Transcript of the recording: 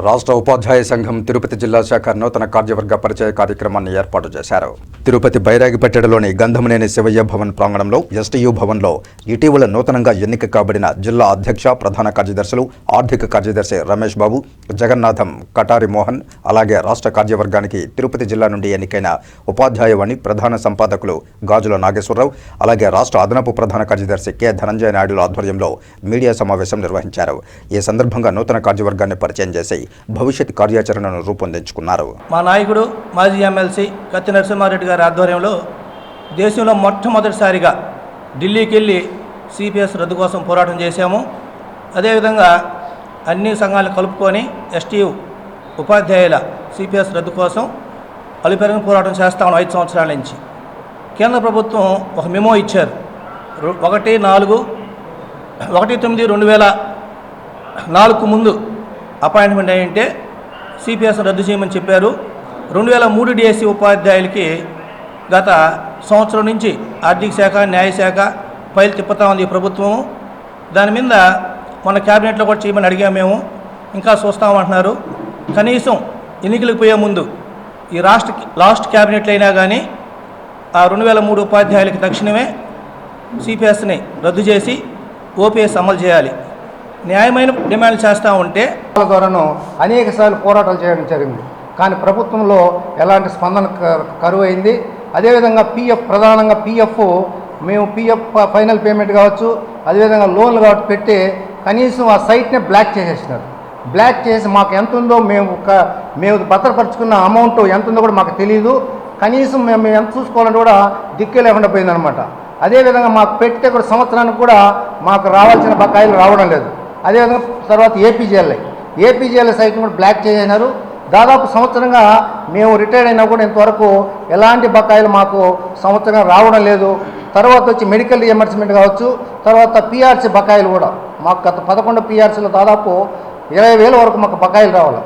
రాష్ట్ర ఉపాధ్యాయ సంఘం తిరుపతి జిల్లా శాఖ నూతన కార్యవర్గ పరిచయ కార్యక్రమాన్ని ఏర్పాటు చేశారు. తిరుపతి బైరాగిపేటలోని గంధమనేని శివయ్య భవన్ ప్రాంగణంలో ఎస్టీయూ భవన్లో ఇటీవల నూతనంగా ఎన్నిక కాబడిన జిల్లా అధ్యక్ష ప్రధాన కార్యదర్శులు ఆర్థిక కార్యదర్శి రమేష్ బాబు జగన్నాథం కటారి మోహన్ అలాగే రాష్ట్ర కార్యవర్గానికి తిరుపతి జిల్లా నుండి ఎన్నికైన ఉపాధ్యాయవాణి ప్రధాన సంపాదకులు గాజుల నాగేశ్వరరావు అలాగే రాష్ట్ర అదనపు ప్రధాన కార్యదర్శి కె. ధనంజయ నాయుడుల ఆధ్వర్యంలో మీడియా సమావేశం నిర్వహించారు. ఈ సందర్భంగా నూతన కార్యవర్గాన్ని పరిచయం చేసి భవిష్యత్ కార్యాచరణను రూపొందించుకున్నారు. మా నాయకుడు మాజీ ఎమ్మెల్సీ కత్తి నరసింహారెడ్డి గారి ఆధ్వర్యంలో దేశంలో మొట్టమొదటిసారిగా ఢిల్లీకి వెళ్ళి సిపిఎస్ రద్దు కోసం పోరాటం చేశాము. అదేవిధంగా అన్ని సంఘాలను కలుపుకొని ఎస్టీయు ఉపాధ్యాయుల సిపిఎస్ రద్దు కోసం అలుపెరగిన పోరాటం చేస్తాము ఐదు సంవత్సరాల నుంచి. కేంద్ర ప్రభుత్వం ఒక మెమో ఇచ్చారు. ఒకటి నాలుగు ఒకటి తొమ్మిది రెండు వేల నాలుగు ముందు అపాయింట్మెంట్ అయ్యింటే సిపిఎస్ రద్దు చేయమని చెప్పారు. రెండు వేల మూడు డిఎస్సి ఉపాధ్యాయులకి గత సంవత్సరం నుంచి ఆర్థిక శాఖ న్యాయశాఖ ఫైల్ తిప్పుతా ఉంది ఈ ప్రభుత్వం దాని మీద మన క్యాబినెట్లో కూడా చేయమని అడిగాము మేము. ఇంకా చూస్తామంటున్నారు. కనీసం ఎన్నికలకు పోయే ముందు ఈ రాష్ట్ర లాస్ట్ క్యాబినెట్లు అయినా కానీ ఆ రెండు వేల మూడు ఉపాధ్యాయులకి తక్షణమే సిపిఎస్ని రద్దు చేసి ఓపీఎస్ అమలు చేయాలి. న్యాయమైన డిమాండ్ చేస్తూ ఉంటే వాళ్ళ ద్వారాను అనేక సార్లు పోరాటాలు చేయడం జరిగింది. కానీ ప్రభుత్వంలో ఎలాంటి స్పందన క- కరువు అయింది అదేవిధంగా పిఎఫ్ ప్రధానంగా పిఎఫ్ మేము పిఎఫ్ ఫైనల్ పేమెంట్ కావచ్చు అదేవిధంగా లోన్లు కాబట్టి పెట్టి కనీసం ఆ సైట్నే బ్లాక్ చేసేసినారు. బ్లాక్ చేసి మాకు ఎంత ఉందో మేము ఒక మేము భద్రపరుచుకున్న అమౌంట్ ఎంత ఉందో కూడా మాకు తెలియదు కనీసం మేము మేము ఎంత చూసుకోవాలంటే కూడా దిక్కే లేకుండా పోయిందనమాట అదేవిధంగా మాకు పెట్టితే కూడా సంవత్సరానికి కూడా మాకు రావాల్సిన బకాయిలు రావడం లేదు. అదేవిధంగా తర్వాత ఏపీజీఎల్ఐ ఏపీజీఎల్ఐ సైట్ కూడా బ్లాక్ చేసినారు దాదాపు సంవత్సరంగా మేము రిటైర్డ్ అయినా కూడా ఇంతవరకు ఎలాంటి బకాయిలు మాకు సంవత్సరంగా రావడం లేదు. తర్వాత వచ్చి మెడికల్ రియంబర్స్మెంట్ కావచ్చు తర్వాత పిఆర్సీ బకాయిలు కూడా. మాకు గత పదకొండు పిఆర్సీలో దాదాపు ఇరవై వేల వరకు మాకు బకాయిలు రావాలి.